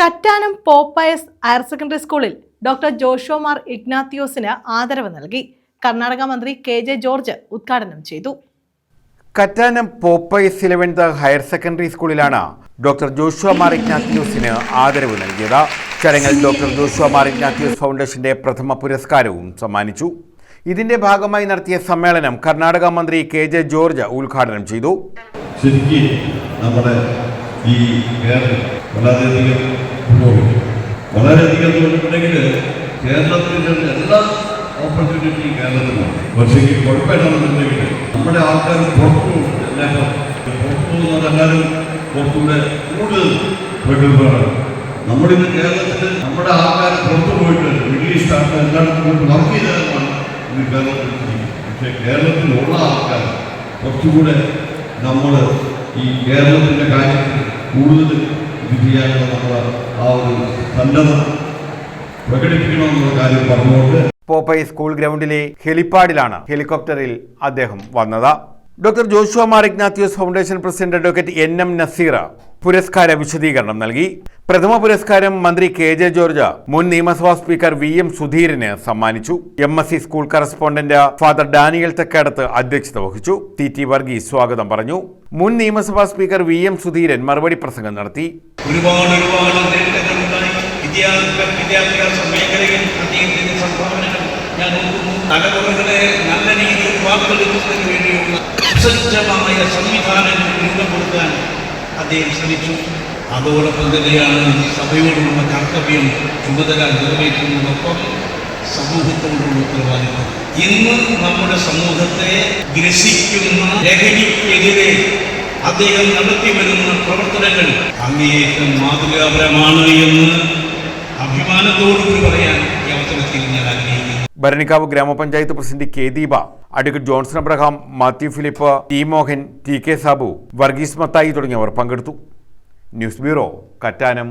Kattanam pope Pius higher secondary സ്കൂളിൽ doctor ജോഷോമാർ ഇഗ്നാത്തിയോസിന് ആദരവ് നൽകി. കർണാടക മന്ത്രി കെ ജെ ജോർജ് ഉദ്ഘാടനം ചെയ്തു. Kattanam pope Pius eleventh higher secondary സ്കൂളിലാണ് ഡോക്ടർ ജോഷുമാർ ഇഗ്നാത്തിയോസിന് ആദരവ് നൽകിയത്. ചടങ്ങിൽ ഡോക്ടർ ജോഷുമാർ ഇഗ്നാത്തിയോസ് ഫൗണ്ടേഷന്റെ പ്രഥമ പുരസ്കാരവും സമ്മാനിച്ചു. ഇതിന്റെ ഭാഗമായി നടത്തിയ സമ്മേളനം കർണാടക മന്ത്രി കെ ജെ ജോർജ് ഉദ്ഘാടനം ചെയ്തു. ശരിക്കും നമ്മുടെ ഈ കേരളം വളരെയധികം പുരോഗമിക്കും വളരെയധികം ഉണ്ടെങ്കിൽ കേരളത്തിന്റെ എല്ലാ ഓപ്പർച്യൂണിറ്റി കേരളത്തിലുണ്ട്. പക്ഷേ ഈ കുഴപ്പമില്ലാന്നുണ്ടെങ്കിൽ നമ്മുടെ ആൾക്കാർ പുറത്തു എല്ലാവരും പുറത്തു പോകുന്നതെല്ലാവരും പുറത്തൂടെ കൂടുതൽ പ്രഗത്ഭരാണ് നമ്മളിന്ന് കേരളത്തിൽ നമ്മുടെ ആൾക്കാർ പുറത്തു പോയിട്ട് മിഡിൽ ഈസ്റ്റ് ആൾക്കാർ എല്ലായിടത്തും വർക്ക് ചെയ്താലാണ് ഇന്ന് കേരളത്തിൽ. പക്ഷേ കേരളത്തിലുള്ള ആൾക്കാർ കുറച്ചുകൂടെ നമ്മൾ ഈ കേരളത്തിന്റെ കാര്യത്തിൽ കൂടുതൽ ഇത് ചെയ്യാനുള്ള നമ്മുടെ ആ ഒരു സന്നദ്ധ പ്രകടിപ്പിക്കണമെന്നുള്ള കാര്യം പറഞ്ഞുകൊണ്ട് പോപ്പൈ സ്കൂൾ ഗ്രൗണ്ടിലെ ഹെലിപ്പാഡിലാണ് ഹെലികോപ്റ്ററിൽ അദ്ദേഹം വന്നത്. Doctor Joshua Mar Ignatius foundation president advocate N M Nazeera പുരസ്കാര വിശദീകരണം നൽകി. പ്രഥമ പുരസ്കാരം മന്ത്രി കെ ജെ ജോർജ് മുൻ നിയമസഭാ സ്പീക്കർ വി എം സുധീരന് സമ്മാനിച്ചു. M S C school correspondent father Daniel Thekkadath അധ്യക്ഷത വഹിച്ചു. ടി ടി വർഗീസ് സ്വാഗതം പറഞ്ഞു. മുൻ നിയമസഭാ സ്പീക്കർ വി എം സുധീരൻ മറുപടി പ്രസംഗം നടത്തി. ഒരുപാട് നല്ല രീതിയിൽ സുസജ്ജമായ സംവിധാനങ്ങൾ രൂപം കൊടുക്കാൻ അദ്ദേഹം ശ്രമിച്ചു. അതോടൊപ്പം തന്നെയാണ് ഈ സഭയോടുള്ള കർത്തവ്യം ചുമതല നിറവേറ്റുന്നതോടൊപ്പം സമൂഹത്തോടുള്ള ഉത്തരവാദിത്വം ഇന്ന് നമ്മുടെ സമൂഹത്തെ ഗ്രസിക്കുന്ന ലഹരിക്കെതിരെ അദ്ദേഹം നടത്തി വരുന്ന പ്രവർത്തനങ്ങൾ അങ്ങേയറ്റം മാതൃകാപരമാണ് എന്ന് അഭിമാനത്തോടുകൂടി പറയാൻ ഈ അവസരത്തിൽ ഞാൻ ഭരണിക്കാവ് ഗ്രാമപഞ്ചായത്ത് president K Deepa advocate Johnson Abraham Mathew Philip T Mohan T K Sabu Varghese Mathai തുടങ്ങിയവർ പങ്കെടുത്തു. News bureau Kattanam.